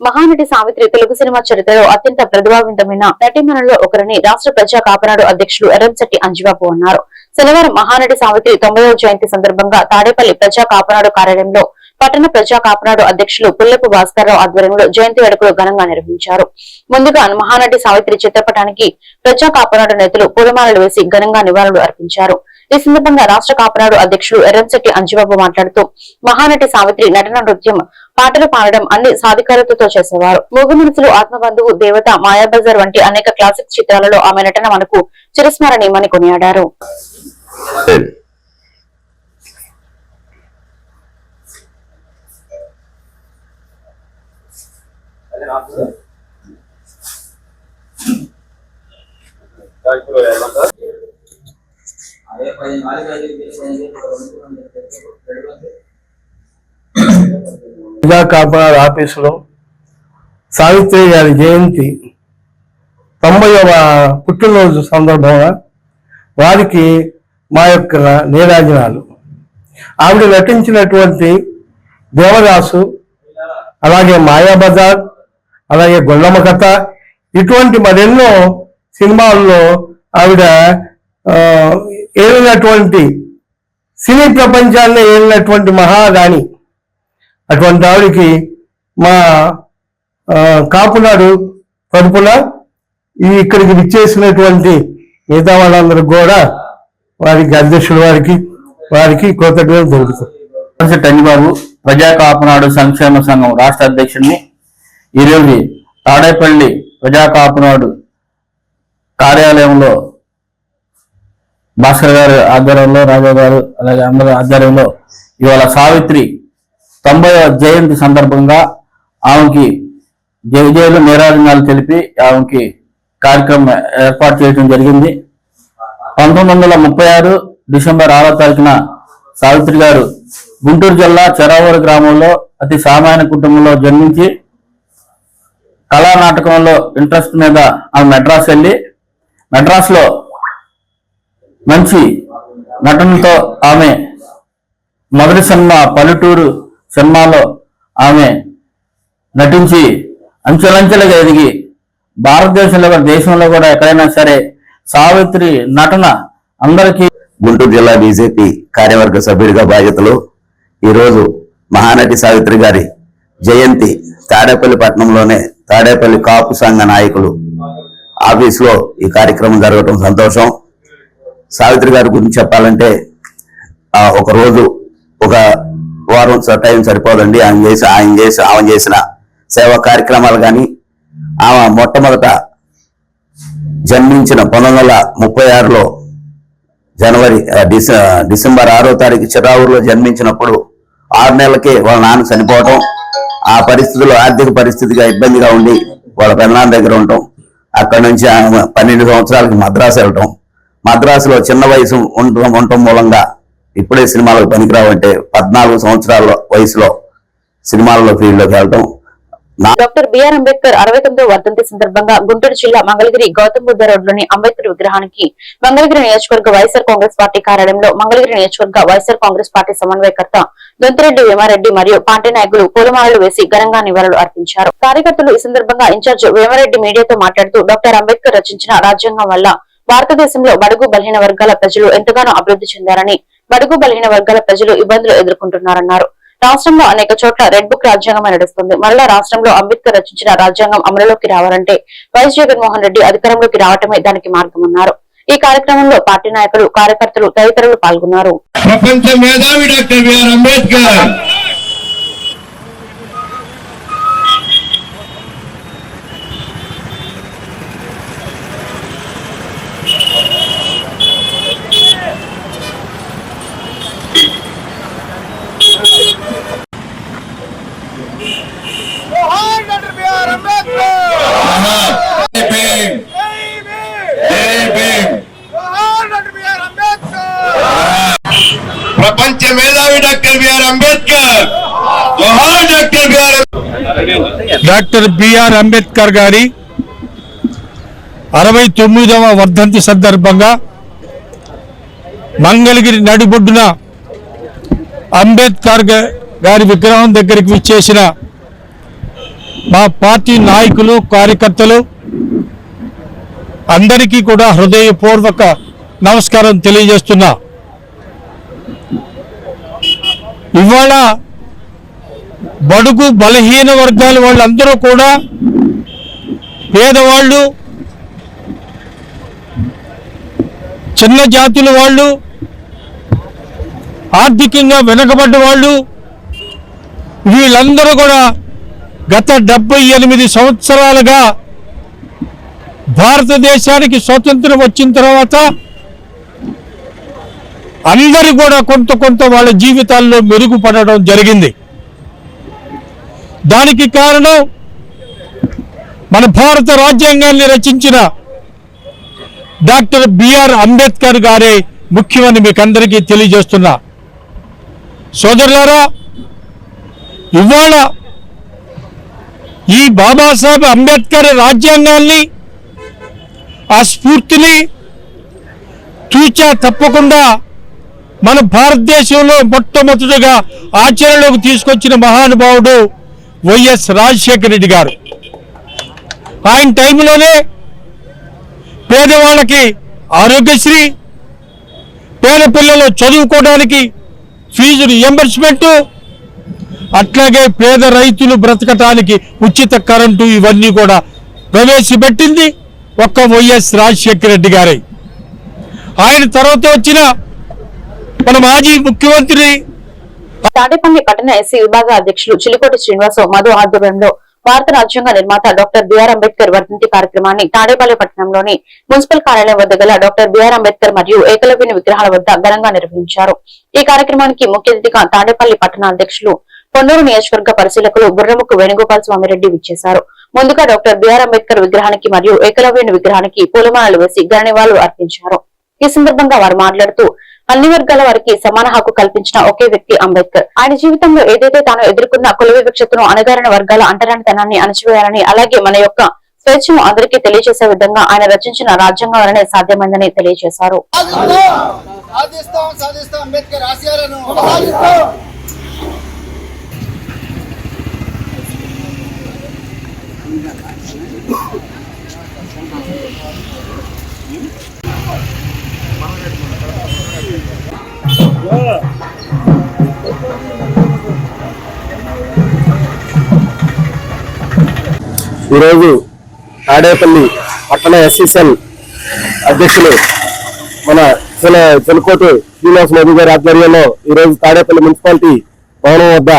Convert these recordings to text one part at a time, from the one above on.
Mahanati Savitri Telugu cinema చరిత్రలో అత్యంత ప్రతిభావంతమైన నటీమణుల్లో ఒకరని రాష్ట్ర ప్రజా కాపనాడు అధ్యక్షులు ఎర్రంశెట్టి అంజిబాబు అన్నారు. శనివారం మహానటి సావిత్రి తొమ్మిదవ జయంతి సందర్భంగా తాడేపల్లి ప్రజా కాపనాడు కార్యాలయంలో పట్టణ ప్రజా కాపనాడు అధ్యక్షులు పుల్లపు భాస్కర్రావు ఆధ్వర్యంలో జయంతి వేడుకలు ఘనంగా నిర్వహించారు. ముందుగా మహానటి సావిత్రి చిత్రపటానికి ప్రజా కాపనాడు నేతలు పూలమాలలు వేసి ఘనంగా నివాళులు అర్పించారు. ఈ సందర్భంగా రాష్ట్ర కాపనాడు అధ్యక్షులు ఎర్రంశెట్టి అంజిబాబు మాట్లాడుతూ మహానటి సావిత్రి నటన నృత్యం పాటలు పాడడం అన్ని సాధికారతతో చేసేవారు. మూగు మనసులు ఆత్మబంధువు దేవత మాయాబజార్ వంటి అనేక క్లాసిక్ చిత్రాలలో ఆమె నటన మనకు చిరస్మరణీయమని కొనియాడారు. ప్రజా కాపలాల ఆఫీసులో సావిత్రి గారి జయంతి తొంభైవ పుట్టినరోజు సందర్భంగా వారికి మా యొక్క నీరాజనాలు ఆవిడ నటించినటువంటి దేవదాసు అలాగే మాయాబజార్ అలాగే గొల్లమ్మ కథ ఇటువంటి మరెన్నో సినిమాల్లో ఆవిడ ఏలినటువంటి సినీ ప్రపంచాన్ని ఏలినటువంటి మహారాణి. అటువంటి ఆవిడకి మా కాపునాడు తరపున ఈ ఇక్కడికి విచ్చేసినటువంటి మిగతా వాళ్ళందరికి కూడా వారికి అధ్యక్షుల వారికి వారికి కృతజ్ఞతలు తెలుపుతాం. ప్రొఫెసర్ టంగిబాబు ప్రజా కాపునాడు సంక్షేమ సంఘం రాష్ట్ర అధ్యక్షుడిని ఈరోజు తాడేపల్లి ప్రజా కాపునాడు కార్యాలయంలో భాస్కర్ గారి ఆధ్వర్యంలో రాజా గారు అలాగే అందరి ఆధ్వర్యంలో ఇవాళ సావిత్రి తొంభై జయంతి సందర్భంగా ఆమెకి జయజయలు నీరాజనాలు తెలిపి ఆమెకి కార్యక్రమం ఏర్పాటు చేయడం జరిగింది. పంతొమ్మిది వందల ముప్పై ఆరు డిసెంబర్ ఆరో తారీఖున సావిత్రి గారు గుంటూరు జిల్లా చెరావూరు గ్రామంలో అతి సామాన్య కుటుంబంలో జన్మించి కళా నాటకంలో ఇంట్రెస్ట్ మీద ఆమె మెడ్రాస్ వెళ్ళి మెడ్రాస్లో మంచి నటనతో ఆమె మొదటి సినిమా పల్లెటూరు సినిమాలో ఆమె నటించి అంచెలంచెలుగా ఎదిగి భారతదేశంలో కూడా దేశంలో కూడా ఎక్కడైనా సరే సావిత్రి నటన అందరికీ గుంటూరు జిల్లా బీజేపీ కార్యవర్గ సభ్యుడిగా బాధ్యతలు. ఈరోజు మహానటి సావిత్రి గారి జయంతి తాడేపల్లి పట్టణంలోనే తాడేపల్లి కాపు సంఘ నాయకులు ఆఫీసులో ఈ కార్యక్రమం జరగటం సంతోషం. సావిత్రి గారి గురించి చెప్పాలంటే ఒక రోజు ఒక కోరం టైం సరిపోదండి. ఆయన చేసి ఆయన చేసి ఆమె చేసిన సేవా కార్యక్రమాలు కానీ ఆమె మొట్టమొదట జన్మించిన పంతొమ్మిది వందల ముప్పై ఆరులో జనవరి డిస డిసెంబర్ ఆరో తారీఖు చిరావూరులో జన్మించినప్పుడు ఆరు నెలలకే వాళ్ళ నాన్న చనిపోవటం. ఆ పరిస్థితుల్లో ఆర్థిక పరిస్థితిగా ఇబ్బందిగా ఉండి వాళ్ళ పెన్నాన్న దగ్గర ఉండటం. అక్కడ నుంచి ఆమె పన్నెండు సంవత్సరాలకి మద్రాసు వెళ్ళటం. మద్రాసులో చిన్న వయసు ఉండటం ఉండటం మూలంగా ఇప్పుడే సినిమాలకు పనికిరావంటే పద్నాలుగు సంవత్సరాల వయసులో సినిమాల్లో ఫీల్డ్లోకి వెళ్ళటం. డాక్టర్ బిఆర్ అంబేద్కర్ అరవై తొమ్మిదో వర్ధంతి సందర్భంగా గుంటూరు జిల్లా మంగళగిరి గౌతమ్ బుద్ధ రోడ్లోని అంబేద్కర్ విగ్రహానికి మంగళగిరి నియోజకవర్గ వైఎస్ఆర్ కాంగ్రెస్ పార్టీ కార్యాలయంలో మంగళగిరి నియోజకవర్గ వైఎస్ఆర్ కాంగ్రెస్ పార్టీ సమన్వయకర్త దొంతిరెడ్డి వేమారెడ్డి మరియు పార్టీ నాయకులు పూలమాలలు వేసి ఘనంగా నివాళులు అర్పించారు. కార్యకర్తలు ఈ సందర్భంగా ఇన్ఛార్జ్ వేమారెడ్డి మీడియాతో మాట్లాడుతూ డాక్టర్ అంబేద్కర్ రచించిన రాజ్యాంగం వల్ల భారతదేశంలో బడుగు బలహీన వర్గాల ప్రజలు ఎంతగానో అభివృద్ధి చెందారని బడుగు బలహీన వర్గాల ప్రజలు ఇబ్బందులు ఎదుర్కొంటున్నారన్నారు. రాష్ట్రంలో అనేక చోట్ల రెడ్ బుక్ రాజ్యాంగం నడుస్తుంది. మరలా రాష్ట్రంలో అంబేద్కర్ రచించిన రాజ్యాంగం అమలులోకి రావాలంటే వైఎస్ జగన్మోహన్ రెడ్డి అధికారంలోకి రావటమే దానికి మార్గమన్నారు. ఈ కార్యక్రమంలో పార్టీ నాయకులు కార్యకర్తలు తదితరులు పాల్గొన్నారు. ప్రపంచ మేధావి డాక్టర్ బిఆర్ అంబేద్కర్ జై భీమ్. జై భీమ్. ప్రపంచ మేధావి డాక్టర్ బిఆర్ అంబేద్కర్ జోహార్ doctor BR doctor BR Ambedkar గారి అరవై తొమ్మిదవ వర్ధంతి సందర్భంగా మంగళగిరి నడిబొడ్డున అంబేద్కర్ గారి విగ్రహం దగ్గరికి విచ్చేసిన మా పార్టీ నాయకులు కార్యకర్తలు అందరికీ కూడా హృదయపూర్వక నమస్కారం తెలియజేస్తున్నా. ఇవాళ బడుగు బలహీన వర్గాల వాళ్ళందరూ కూడా పేదవాళ్ళు చిన్న జాతుల వాళ్ళు ఆర్థికంగా వెనకబడ్డ వాళ్ళు వీళ్ళందరూ కూడా గత డెబ్బై ఎనిమిది సంవత్సరాలుగా భారతదేశానికి స్వతంత్రం వచ్చిన తర్వాత అందరూ కూడా కొంత కొంత వాళ్ళ జీవితాల్లో మెరుగుపడడం జరిగింది. దానికి కారణం మన భారత రాజ్యాంగాన్ని రచించిన డాక్టర్ బిఆర్ అంబేద్కర్ గారే ముఖ్యమని మీకు అందరికీ తెలియజేస్తున్నా. సోదరులారా ఇవాళ ఈ బాబాసాహెబ్ అంబేద్కర్ రాజ్యాంగాన్ని ఆ స్ఫూర్తిని తూచా తప్పకుండా మన భారతదేశంలో మొట్టమొదటిగా ఆచరణలోకి తీసుకొచ్చిన మహానుభావుడు వైఎస్ రాజశేఖర రెడ్డి గారు. ఆయన టైంలోనే పేదవాళ్ళకి ఆరోగ్యశ్రీ పేద పిల్లలు చదువుకోవడానికి ఫీజు రియంబర్స్మెంట్ అట్లాగే పేద రైతులు బ్రతకటానికి ఉచిత కరెంటు ఇవన్నీ కూడా ప్రవేశపెట్టింది ఒక్క వైఎస్ రాజశేఖర రెడ్డి గారే. ఆయన తర్వాత వచ్చిన మన మాజీ ముఖ్యమంత్రి తాడేపల్లి పట్టణ ఎస్సీ విభాగ అధ్యక్షులు చిలుకోటి శ్రీనివాసు మధు ఆధ్వర్యంలో భారత రాజ్యాంగ నిర్మాత డాక్టర్ బిఆర్ అంబేద్కర్ వర్ధంతి కార్యక్రమాన్ని తాడేపల్లి పట్టణంలోని మున్సిపల్ కార్యాలయం వద్ద గల డాక్టర్ బిఆర్ అంబేద్కర్ మరియు ఏకలవ్యుని విగ్రహాల వద్ద ఘనంగా నిర్వహించారు. ఈ కార్యక్రమానికి ముఖ్య అతిథిగా తాడేపల్లి పట్టణ అధ్యక్షులు పొన్నూరు నియోజకవర్గ పరిశీలకులు బుర్రముక్కు వేణుగోపాల్ స్వామిరెడ్డి విచ్చేశారు. ముందుగా డాక్టర్ బిఆర్ అంబేద్కర్ విగ్రహానికి మరియు ఏకలవ్యుని విగ్రహానికి పూలమాలలు వేసి ఘన నివాళులు అర్పించారు. ఈ సందర్భంగా వారు మాట్లాడుతూ అన్ని వర్గాల వారికి సమాన హక్కు కల్పించిన ఒకే వ్యక్తి అంబేద్కర్. ఆయన జీవితంలో ఏదైతే తాను ఎదుర్కొన్న కుల వివక్షతను అణగారిన వర్గాల అంటరానితనాన్ని అణచివేయాలని అలాగే మన యొక్క స్వేచ్ఛను అందరికీ తెలియజేసే విధంగా ఆయన రచించిన రాజ్యాంగం వలనే సాధ్యమైందని తెలియజేశారు. ఈరోజు తాడేపల్లి పట్టణ ఎస్ఎస్ఎల్ అధ్యక్షులు మన చిన్న చిలకోటు శ్రీనివాస మోదీ గారి ఆధ్వర్యంలో ఈరోజు తాడేపల్లి మున్సిపాలిటీ భవనం వద్ద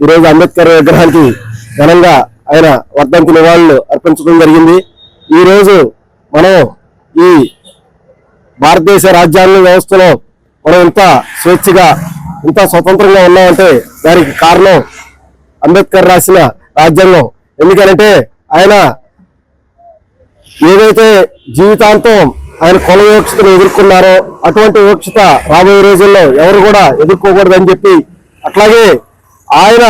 ఈరోజు అంబేద్కర్ విగ్రహానికి ఘనంగా ఆయన వర్ధంతి నివాళులు అర్పించడం జరిగింది. ఈరోజు మనం ఈ భారతదేశ రాజ్యాంగ వ్యవస్థలో మనం ఇంత స్వేచ్ఛగా ఇంత స్వతంత్రంగా ఉన్నామంటే దానికి కారణం అంబేద్కర్ రాసిన రాజ్యాంగం. ఎందుకంటే ఆయన ఏదైతే జీవితాంతం ఆయన కుల వివక్షతను ఎదుర్కొన్నారో అటువంటి వివక్షత రాబోయే రోజుల్లో ఎవరు కూడా ఎదుర్కోకూడదని చెప్పి అట్లాగే ఆయన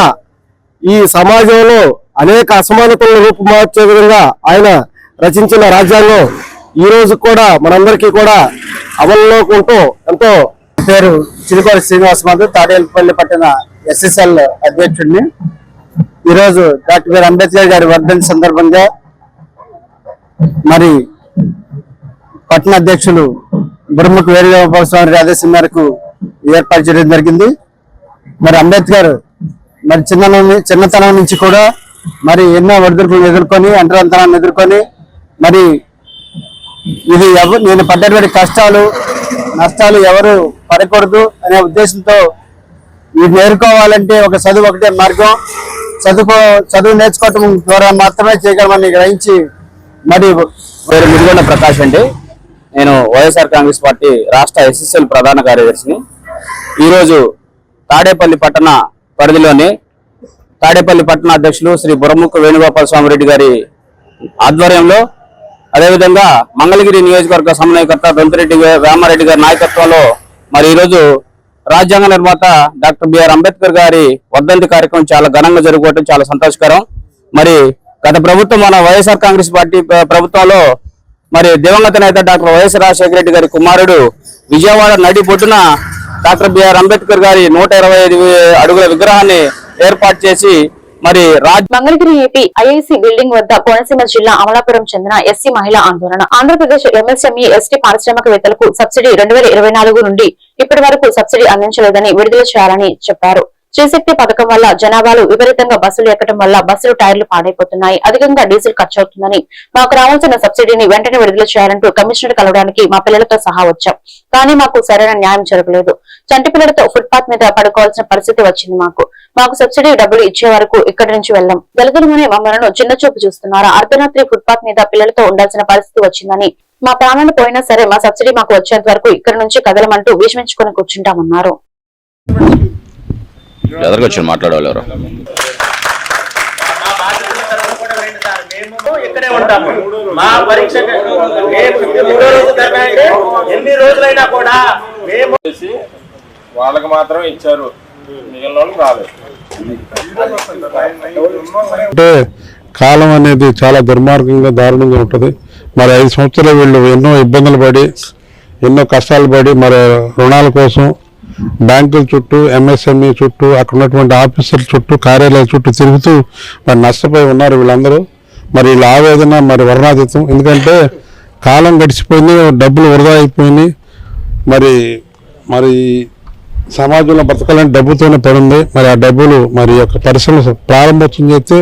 ఈ సమాజంలో అనేక అసమానతలను రూపుమార్చే విధంగా ఆయన రచించిన రాజ్యాంగం ఈ రోజు కూడా మనందరికీ కూడా అమల్లోకి ఉంటూ ఎంతో పేరు చిరుకోటి శ్రీనివాస మాధవ్ తాడేపల్లి పట్టిన ఎస్ఎస్ఎల్ అధ్యక్షుడిని ఈరోజు డాక్టర్ బిఆర్ అంబేద్కర్ గారి వర్ధంతి సందర్భంగా మరి పట్టణ అధ్యక్షులు బుర్రముఖ వేణుగోపాల స్వామి ఆదేశం మేరకు ఏర్పాటు చేయడం జరిగింది. మరి అంబేద్కర్ మరి చిన్న చిన్నతనం నుంచి కూడా మరి ఎన్నో ఒడిదుడుకులు ఎదుర్కొని అంటరంతనాన్ని ఎదుర్కొని మరి ఇది ఎవరు నేను పడ్డటువంటి కష్టాలు నష్టాలు ఎవరు పడకూడదు అనే ఉద్దేశంతో ఇది నేర్చుకోవాలంటే ఒక చదువు ఒకటే మార్గం. చదువుకో చదువు నేర్చుకోవటం ద్వారా మాత్రమే చేయగలమని గ్రహించి మరి పేరు మిడిగొండ ప్రకాష్ అండి. నేను వైఎస్ఆర్ కాంగ్రెస్ పార్టీ రాష్ట్ర ఎస్ఎస్ఎల్ ప్రధాన కార్యదర్శిని. ఈరోజు తాడేపల్లి పట్టణ పరిధిలోని తాడేపల్లి పట్టణ అధ్యక్షులు శ్రీ బుర్రముక్క వేణుగోపాల స్వామిరెడ్డి గారి ఆధ్వర్యంలో అదేవిధంగా మంగళగిరి నియోజకవర్గ సమన్వయకర్త దొంతిరెడ్డి గారి- రామారెడ్డి గారి నాయకత్వంలో మరి ఈరోజు రాజ్యాంగ నిర్మాత డాక్టర్ బిఆర్ అంబేద్కర్ గారి వర్ధంతి కార్యక్రమం చాలా ఘనంగా జరుగుకోవటం చాలా సంతోషకరం. మరి గత ప్రభుత్వం మన వైఎస్ఆర్ కాంగ్రెస్ పార్టీ ప్రభుత్వంలో మరి దివంగత నేత డాక్టర్ వైఎస్ రాజశేఖర రెడ్డి గారి కుమారుడు విజయవాడ నడి బొడ్డున డాక్టర్ బిఆర్ అంబేద్కర్ గారి నూట ఇరవై ఐదు అడుగుల విగ్రహాన్ని ఏర్పాటు చేసి మరి మంగళగిరి ఏపీ ఐఐసి బిల్డింగ్ వద్ద కోనసీమ జిల్లా అమలాపురం చెందిన ఎస్సీ మహిళా ఆందోళన. ఆంధ్రప్రదేశ్ ఎంఎస్ఎంఈ ఎస్టీ పారిశ్రామికవేత్తలకు సబ్సిడీ రెండు వేల ఇరవై నాలుగు నుండి ఇప్పటి వరకు సబ్సిడీ అందించలేదని విడుదల చేయాలని చెప్పారు. శ్రీశక్తి పథకం వల్ల జనాభాలు విపరీతంగా బస్సులు ఎక్కడం వల్ల బస్సులు టైర్లు పాడైపోతున్నాయి. అధికంగా డీజిల్ ఖర్చు అవుతుందని మాకు రావాల్సిన సబ్సిడీని వెంటనే విడుదల చేయాలంటూ కమిషనర్ కలవడానికి మా పిల్లలతో సహా వచ్చాం. కానీ మాకు సరైన న్యాయం జరగలేదు. చంటి పిల్లలతో ఫుట్పాత్ మీద పడుకోవాల్సిన పరిస్థితి వచ్చింది మాకు. మాకు సబ్సిడీ డబ్బులు ఇచ్చే వరకు ఇక్కడి నుంచి వెళ్ళాం. దళితులమనే మమ్మలను చిన్న చూపు చూస్తున్నారా? అర్ధరాత్రి ఫుట్పాత్ మీద పిల్లలతో ఉండాల్సిన పరిస్థితి వచ్చిందని మా ప్రాణాలు పోయినా సరే మా సబ్సిడీ మాకు వచ్చేంత వరకు ఇక్కడి నుంచి కదలమంటూ భీష్మించుకుని కూర్చుంటామన్నారు. మాట్లాడేవాళ్ళు ఎవరు? ఇక్కడే ఉంటాము. మా పరీక్ష రేపు మూడో రోజు ధర్నా అంటే ఎన్ని రోజులైనా కూడా మేము వాళ్ళకి మాత్రం ఇచ్చారు. మిగిలిన వాళ్ళకి రాలేదు. అంటే కాలం అనేది చాలా దుర్మార్గంగా దారుణంగా ఉంటుంది. మరి ఐదు సంవత్సరాలు వీళ్ళు ఎన్నో ఇబ్బందులు పడి ఎన్నో కష్టాలు పడి మరి రుణాల కోసం బ్యాంకుల చుట్టూ ఎంఎస్ఎంఈ చుట్టూ అక్కడ ఉన్నటువంటి ఆఫీసర్ల చుట్టూ కార్యాలయాల చుట్టూ తిరుగుతూ మరి నష్టపోయి ఉన్నారు వీళ్ళందరూ. మరి వీళ్ళ ఆవేదన మరి వర్ణాతీతం. ఎందుకంటే కాలం గడిచిపోయింది డబ్బులు వృధా అయిపోయినాయి మరి మరి సమాజంలో బతకాలంటే డబ్బుతోనే పడింది మరి ఆ డబ్బులు మరి యొక్క పరిశ్రమ ప్రారంభోత్సవం చేస్తే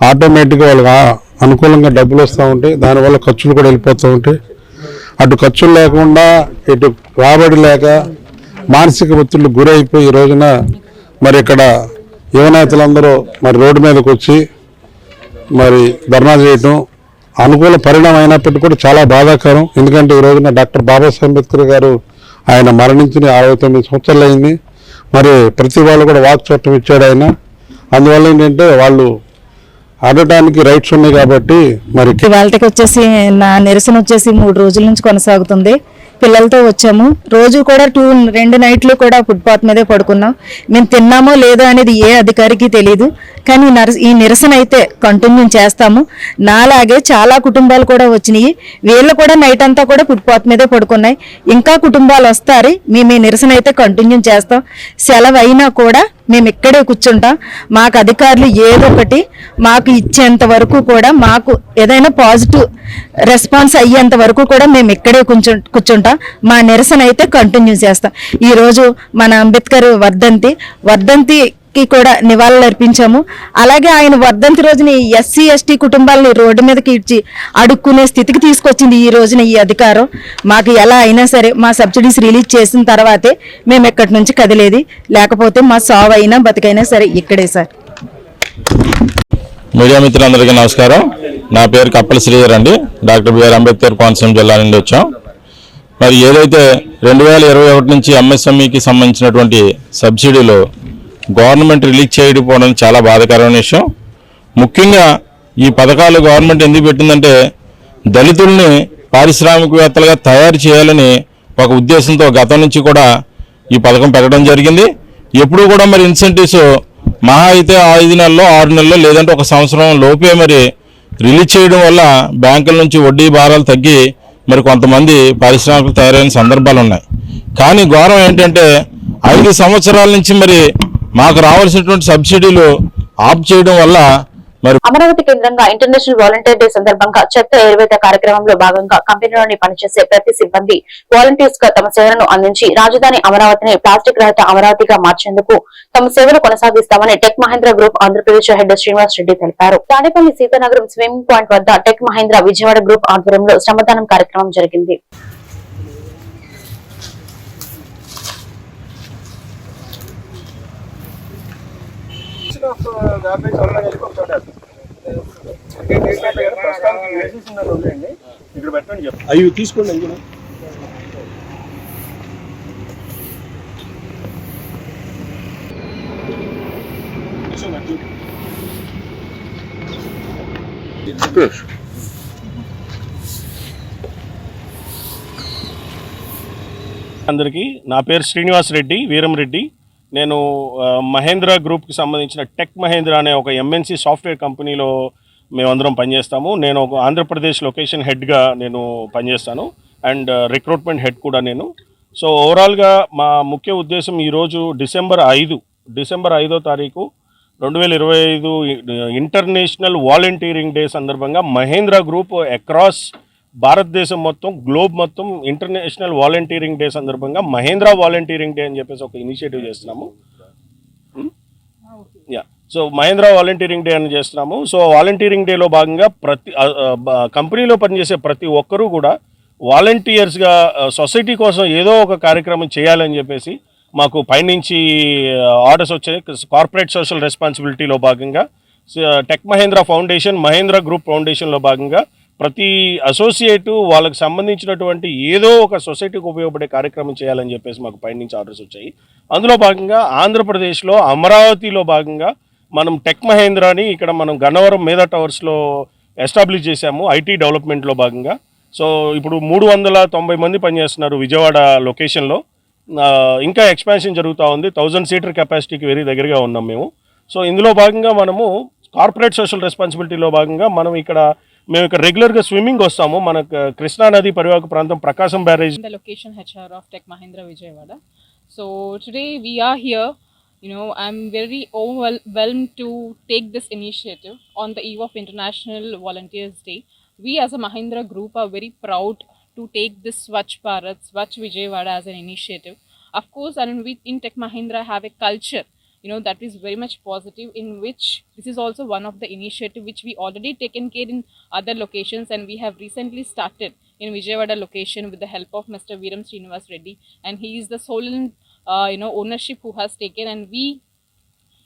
ఆటోమేటిక్గా వాళ్ళకి అనుకూలంగా డబ్బులు వస్తూ ఉంటాయి దానివల్ల ఖర్చులు కూడా వెళ్ళిపోతూ ఉంటాయి అటు ఖర్చులు లేకుండా ఇటు రాబడి లేక మానసిక ఒత్తిళ్ళు గురైపోయి ఈ రోజున మరి ఇక్కడ యువనేతలందరూ మరి రోడ్డు మీదకి వచ్చి మరి ధర్నా చేయటం అనుకూల పరిణామం అయినప్పటికీ కూడా చాలా బాధాకరం. ఎందుకంటే ఈ రోజున డాక్టర్ బాబాసాహెబ్ అంబేద్కర్ గారు ఆయన మరణించిన అరవై తొమ్మిది సంవత్సరాలు అయింది. మరి ప్రతి వాళ్ళు కూడా వాక్ చట్టం ఇచ్చాడు ఆయన. అందువల్ల ఏంటంటే వాళ్ళు ఆడటానికి రైట్స్ ఉన్నాయి కాబట్టి మరి వాళ్ళకి వచ్చేసి నా నిరసన వచ్చేసి మూడు రోజుల నుంచి కొనసాగుతుంది. పిల్లలతో వచ్చాము. రోజు కూడా టూ రెండు నైట్లు కూడా ఫుట్పాత్ మీదే పడుకున్నాం. మేము తిన్నామో లేదో అనేది ఏ అధికారికి తెలియదు కానీ ఈ ఈ నిరసన అయితే కంటిన్యూ చేస్తాము. నాలాగే చాలా కుటుంబాలు కూడా వచ్చినాయి. వీళ్ళు కూడా నైట్ అంతా కూడా ఫుట్పాత్ మీదే పడుకున్నాయి. ఇంకా కుటుంబాలు వస్తారు. మేము ఈ నిరసన అయితే కంటిన్యూ చేస్తాం. సెలవు అయినా కూడా మేము ఇక్కడే కూర్చుంటాం. మాకు అధికారులు ఏదో ఒకటి మాకు ఇచ్చేంత వరకు కూడా మాకు ఏదైనా పాజిటివ్ రెస్పాన్స్ అయ్యేంత వరకు కూడా మేము ఇక్కడే కూర్చు కూర్చుంటాం. మా నిరసన అయితే కంటిన్యూ చేస్తాం. ఈరోజు మన అంబేద్కర్ వర్ధంతి కి కూడా నివాళులర్పించాము అలాగే ఆయన వర్ధంతి రోజుని ఎస్సీ ఎస్టీ కుటుంబాలని రోడ్డు మీదకి ఇచ్చి అడుక్కునే స్థితికి తీసుకొచ్చింది ఈ రోజున ఈ అధికారం. మాకు ఎలా అయినా సరే మా సబ్సిడీస్ రిలీజ్ చేసిన తర్వాతే మేము ఇక్కడి నుంచి కదిలేది. లేకపోతే మా సావ్ అయినా బతికైనా సరే ఇక్కడే సార్. మీడియా మిత్రులందరికీ నమస్కారం. నా పేరు కప్పల శ్రీధర్ అండి. డాక్టర్ బిఆర్ అంబేద్కర్ కోనసీమ జిల్లా నుండి వచ్చాం. మరి ఏదైతే రెండు వేల ఇరవై ఒకటి నుంచి ఎంఎస్ఎంఈకి సంబంధించినటువంటి సబ్సిడీలు గవర్నమెంట్ రిలీజ్ చేయకపోవడం చాలా బాధాకరమైన విషయం. ముఖ్యంగా ఈ పథకాలు గవర్నమెంట్ ఎందుకు పెట్టిందంటే దళితుల్ని పారిశ్రామికవేత్తలుగా తయారు చేయాలని ఒక ఉద్దేశంతో గతం నుంచి కూడా ఈ పథకం పెట్టడం జరిగింది. ఎప్పుడూ కూడా మరి ఇన్సెంటివ్స్ మహా అయితే ఐదు నెలల్లో ఆరు నెలల్లో లేదంటే ఒక సంవత్సరం లోపే మరి రిలీజ్ చేయడం వల్ల బ్యాంకుల నుంచి వడ్డీ భారాలు తగ్గి మరి కొంతమంది పారిశ్రామికలు తయారైన సందర్భాలు ఉన్నాయి. కానీ ఘోరం ఏంటంటే ఐదు సంవత్సరాల నుంచి మరి మాకు రావాల్సినటువంటి సబ్సిడీలు ఆఫ్ చేయడం వల్ల మరి అమరావతి కేంద్రంగా ఇంటర్నేషనల్ వాలంటీర్ డే సందర్భంగా చెత్త ఏరువేత కార్యక్రమంలో భాగంగా కంపెనీలోని పనిచేసే ప్రతి సిబ్బంది వాలంటీర్స్గా తమ సేవలను అందించి రాజధాని అమరావతిని ప్లాస్టిక్ రహిత అమరావతిగా మార్చేందుకు తమ సేవలు కొనసాగిస్తామని టెక్ మహేంద్ర గ్రూప్ ఆంధ్రప్రదేశ్ హెడ్ శ్రీనివాస్ రెడ్డి తెలిపారు. తాడేపల్లి సీతానగరం స్విమ్మింగ్ పాయింట్ వద్ద టెక్ మహేంద్ర విజయవాడ గ్రూప్ ఆధ్వర్యంలో శ్రమదానం కార్యక్రమం జరిగింది. అవి తీసుకోండి అంజనా. అందరికీ నా పేరు శ్రీనివాస్ రెడ్డి వీరం రెడ్డి. నేను మహేంద్ర గ్రూప్కి సంబంధించిన టెక్ మహేంద్ర అనే ఒక ఎంఎన్సి సాఫ్ట్వేర్ కంపెనీలో మేమందరం పనిచేస్తాము. నేను ఒక ఆంధ్రప్రదేశ్ లొకేషన్ హెడ్గా నేను పనిచేస్తాను. అండ్ రిక్రూట్మెంట్ హెడ్ కూడా నేను. సో ఓవరాల్గా మా ముఖ్య ఉద్దేశం ఈరోజు డిసెంబర్ ఐదు డిసెంబర్ ఐదో తారీఖు రెండు వేల ఇరవై ఐదు ఇంటర్నేషనల్ వాలంటీరింగ్ డే సందర్భంగా మహేంద్ర గ్రూప్ అక్రాస్ భారతదేశం మొత్తం గ్లోబ్ మొత్తం ఇంటర్నేషనల్ వాలంటీరింగ్ డే సందర్భంగా మహేంద్ర వాలంటీరింగ్ డే అని చెప్పేసి ఒక ఇనిషియేటివ్ చేస్తున్నాము. Hmm? Yeah so Mahindra volunteering day అని చేస్తున్నాము. సో వాలంటీరింగ్ డేలో భాగంగా ప్రతి కంపెనీలో పనిచేసే ప్రతి ఒక్కరూ కూడా వాలంటీర్స్గా సొసైటీ కోసం ఏదో ఒక కార్యక్రమం చేయాలని చెప్పేసి మాకు పైనుంచి ఆర్డర్స్ వచ్చాయి. కార్పొరేట్ సోషల్ రెస్పాన్సిబిలిటీలో భాగంగా tech Mahindra foundation Mahindra group ఫౌండేషన్లో భాగంగా ప్రతి అసోసియేటు వాళ్ళకి సంబంధించినటువంటి ఏదో ఒక సొసైటీకి ఉపయోగపడే కార్యక్రమం చేయాలని చెప్పేసి మాకు పైనుంచి ఆర్డర్స్ వచ్చాయి. అందులో భాగంగా ఆంధ్రప్రదేశ్లో అమరావతిలో భాగంగా మనం టెక్ మహేంద్రాని ఇక్కడ మనం గన్నవరం మేధా టవర్స్లో ఎస్టాబ్లిష్ చేశాము ఐటీ డెవలప్మెంట్లో భాగంగా. సో ఇప్పుడు మూడు వందల తొంభై మంది పనిచేస్తున్నారు విజయవాడ లొకేషన్లో. ఇంకా ఎక్స్పాన్షన్ జరుగుతూ ఉంది. థౌజండ్ సీటర్ కెపాసిటీకి వెరీ దగ్గరగా ఉన్నాం మేము. సో ఇందులో భాగంగా మనము కార్పొరేట్ సోషల్ రెస్పాన్సిబిలిటీలో భాగంగా మనం ఇక్కడ మేము ఇక్కడ రెగ్యులర్గా స్విమ్మింగ్ వస్తాము మన కృష్ణా నది పరివాహక ప్రాంతం Prakasam barrage the location HR of Tech Mahindra Vijayawada. So today we are here. You know, I'm very overwhelmed to take this initiative on the eve of International Volunteers Day. We as a Mahindra group are very proud to take this Swachh Bharat, Swachh Vijayawada as an initiative. Of course, and we in Tech Mahindra have a culture you know that is very much positive in which this is also one of the initiative which we already taken care in other locations and we have recently started in Vijayawada location with the help of Mr. Viram Srinivas Reddy and he is the sole uh, you know ownership who has taken and we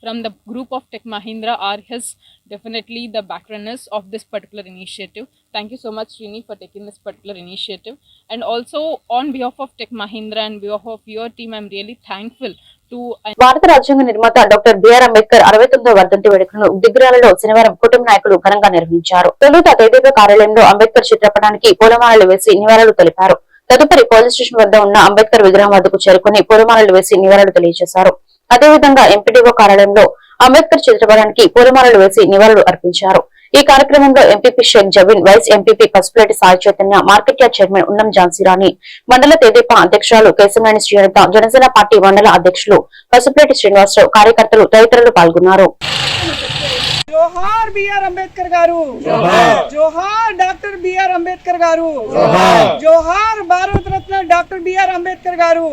from the group of Tech Mahindra are his definitely the backrunners of this particular initiative. Thank you so much, Srini, for taking this particular initiative. And also on behalf of Tech Mahindra and behalf of your team, I'm really thankful భారత రాజ్యాంగ నిర్మాత doctor BR Ambedkar అరవై తొమ్మిదో వర్ధంతి వేడుకలను దిగ్రాలలో శనివారం కుటుంబ నాయకులు ఘనంగా నిర్వహించారు. తొలుత తేదీప కార్యాలయంలో అంబేద్కర్ చిత్రపటానికి పూలమాలలు వేసి నివాళులు తెలిపారు. తదుపరి పోలీస్ స్టేషన్ వద్ద ఉన్న అంబేద్కర్ విగ్రహం వద్దకు చేరుకుని పూలమాలలు వేసి నివాళులు తెలియజేశారు. అదేవిధంగా ఎంపీడీఓ కార్యాలయంలో అంబేద్కర్ చిత్రపటానికి పూలమాలలు వేసి నివాళులు అర్పించారు. ఈ కార్యక్రమంలో MPP Sheikh Jabeen vice MPP Pasupuleti Sai Chaitanya market yard chairman Unnam Jhansirani మండల తెదేపా అధ్యక్షురాలు కేశమనేని శ్రీలత జనసేన పార్టీ మండల అధ్యక్షులు పసుపులేటి శ్రీనివాసరావు కార్యకర్తలు తదితరులు పాల్గొన్నారు. జోహార్ బిఆర్ అంబేద్కర్ గారు. జోహార్. డాక్టర్ బిఆర్ అంబేద్కర్ గారు. జోహార్. భారత రత్న డాక్టర్ బిఆర్ అంబేద్కర్ గారు.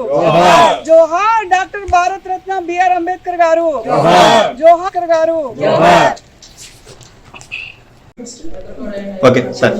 జోహార్. డాక్టర్ భారత రత్న బిఆర్ అంబేద్కర్ గారు. జోహార్. గారు. Okay sir.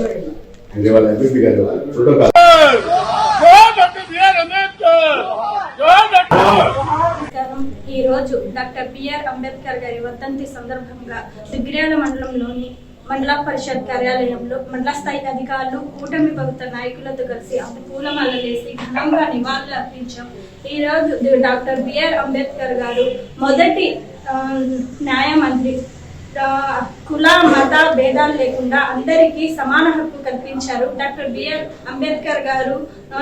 ఈ రోజు డాక్టర్ బిఆర్ అంబేద్కర్ గారి వర్ధంతి సందర్భంగా దిగ్రేల మండలంలోని మండల పరిషత్ కార్యాలయంలో మండల స్థాయి అధికారులు కూటమి ప్రభుత్వ నాయకులతో కలిసి అంత పూలమాలలేసి ఘనంగా నివాళులు అర్పించాం. ఈ రోజు డాక్టర్ బిఆర్ అంబేద్కర్ గారు మొదటి న్యాయమంత్రి కుల మత భేదాలు లేకుండా అందరికీ సమాన హక్కు కల్పించారు. డాక్టర్ బిఆర్ అంబేద్కర్ గారు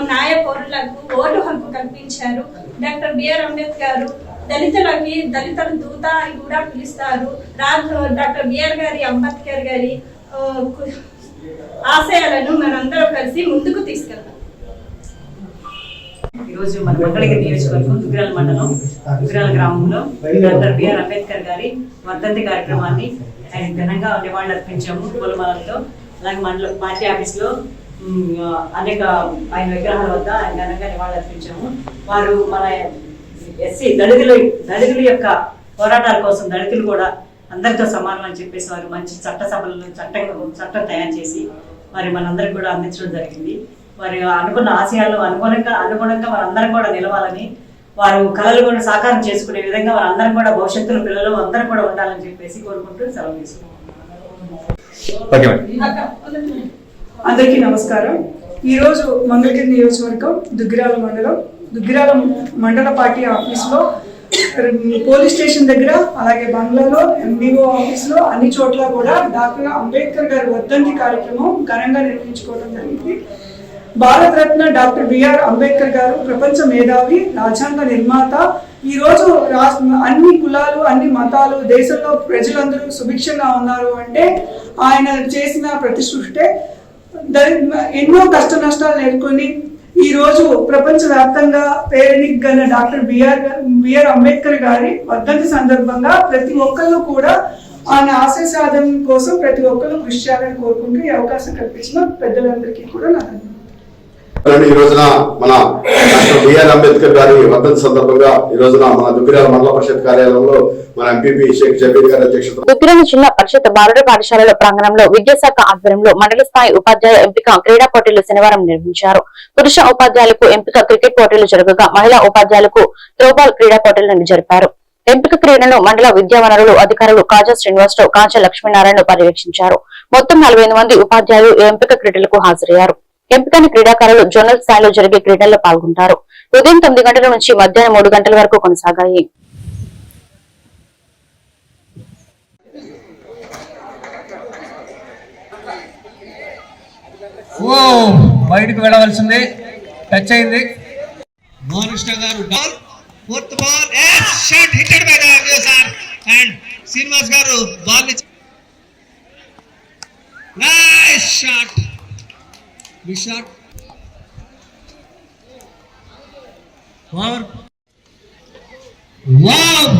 న్యాయ పౌరులకు ఓటు హక్కు కల్పించారు. డాక్టర్ బిఆర్ అంబేద్కర్ దళితులకి దళితుల దూత అని కూడా పిలుస్తారు. డాక్టర్ బిఆర్ గారి అంబేద్కర్ గారి ఆశయాలను మనందరం కలిసి ముందుకు తీసుకెళ్తాం ఈరోజు మన మంగళగిరి నియోజకవర్గం దుగ్గిరాల మండలం దుగ్గిరాల గ్రామంలో డాక్టర్ బిఆర్ అంబేద్కర్ గారి వర్ధంతి కార్యక్రమాన్ని ఆయన ఘనంగా నివాళులర్పించాము పూలమాలతో అలాగే మండల పార్టీ ఆఫీస్లో అనేక ఆయన విగ్రహాల వద్ద ఆయన ఘనంగా నివాళులర్పించాము వారు మన ఎస్సీ దళితుల దళితుల యొక్క పోరాటాల కోసం దళితులు కూడా అందరితో సమానం అని చెప్పేసి వారు మంచి చట్ట సభలను చట్టం చట్టం తయారు చేసి మరి మనందరికి కూడా అందించడం జరిగింది. వారి అనుకున్న ఆశయాలు అనుగుణంగా అనుగుణంగా వారందరం కూడా నిలవాలని వారు కళలు కూడా సాకారం చేసుకునే విధంగా వారందరం కూడా భవిష్యత్తులో పిల్లలు అందరం కూడా ఉండాలని చెప్పేసి కోరుకుంటూ సెలవు తీసుకున్నాం అందరికీ నమస్కారం. ఈరోజు మంగళగిరి నియోజకవర్గం దుగ్గిరాల మండలం. దుగ్గిరాల మండల పార్టీ ఆఫీస్లో పోలీస్ స్టేషన్ దగ్గర అలాగే బంగ్లాలో ఎంబీఓ ఆఫీస్లో అన్ని చోట్ల కూడా డాక్టర్ అంబేద్కర్ గారి వర్ధంతి కార్యక్రమం ఘనంగా నిర్వహించుకోవడం జరిగింది. భారతరత్న డాక్టర్ బిఆర్ అంబేద్కర్ గారు ప్రపంచ మేధావి రాజ్యాంగ నిర్మాత. ఈ రోజు అన్ని కులాలు అన్ని మతాలు దేశంలో ప్రజలందరూ సుభిక్షంగా ఉన్నారు అంటే ఆయన చేసిన ప్రతిసృష్టే. దళి- ఎన్నో కష్ట నష్టాలు ఎదుర్కొని ఈరోజు ప్రపంచవ్యాప్తంగా ప్రపంచ గల డాక్టర్ బిఆర్ బిఆర్ అంబేద్కర్ గారి వర్ధంతి సందర్భంగా ప్రతి ఒక్కళ్ళు కూడా ఆయన ఆశయ సాధన కోసం ప్రతి ఒక్కళ్ళు కృషి చేయాలని కోరుకుంటూ ఈ అవకాశం కల్పించిన పెద్దలందరికీ కూడా నా ఈ రోజున మన డాక్టర్ బిఆర్ అంబేద్కర్ గారి వర్ధంతి సందర్భంగా ఈ రోజున మన దుగ్గిరాల మండల పరిషత్ కార్యాలయంలో మన ఎంపీపీ షేక్ జబీర్ గారి అధ్యక్షత దుగ్గిరాల జిల్లా పరిషత్ బాలుర పాఠశాలల ప్రాంగణంలో విద్యాశాఖ ఆధ్వర్యంలో మండల స్థాయి ఉపాధ్యాయ ఎంపిక క్రీడా పోటీలు శనివారం నిర్వహించారు. పురుష ఉపాధ్యాయులకు ఎంపిక క్రికెట్ పోటీలు జరగగా మహిళా ఉపాధ్యాయులకు త్రోబాల్ క్రీడా పోటీలను జరిపారు. ఎంపిక క్రీడను మండల విద్యా వనరులు అధికారులు కాజా శ్రీనివాసరావు కాజా లక్ష్మీనారాయణ పర్యవేక్షించారు. మొత్తం నలభై మంది ఉపాధ్యాయులు ఎంపిక క్రీడలకు హాజరయ్యారు. ఎంపికైన క్రీడాకారులు జోనల్ స్థాయిలో జరిగే క్రీడల్లో పాల్గొంటారు. ఉదయం తొమ్మిది గంటల నుంచి మధ్యాహ్నం మూడు గంటల వరకు కొనసాగాయి. బయటకు వెళ్ళవలసింది. టచ్ అయింది. మోహనకృష్ణ గారు fourth ball shot hitted by sir and Srinivas గారు ball nice shot shot power wow.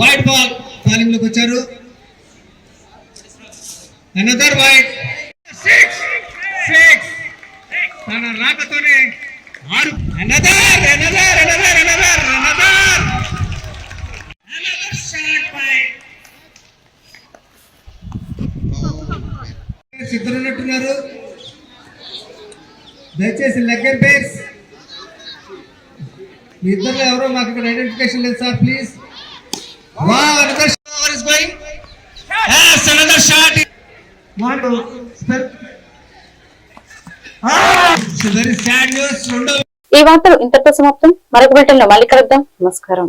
White ball బౌలింగ్లోకి వచ్చారు. అనదర్ వైట్ సిక్స్ సిక్స్ తన రాకతోనే ఆరు. Another another another another another another shot by సిద్ధున్నట్టున్నారు దయచేసి లెగ్ అండ్ పేస్ మీ ఇద్దరు ఎవరో మాకు ఇక్కడ ఐడెంటిఫికేషన్ లేదు సార్ ప్లీజ్ ah, ఈ వార్తలు ఇంతటితో సమాప్తం. మరొక బిల్టన్లో మళ్ళీ కలుద్దాం. నమస్కారం.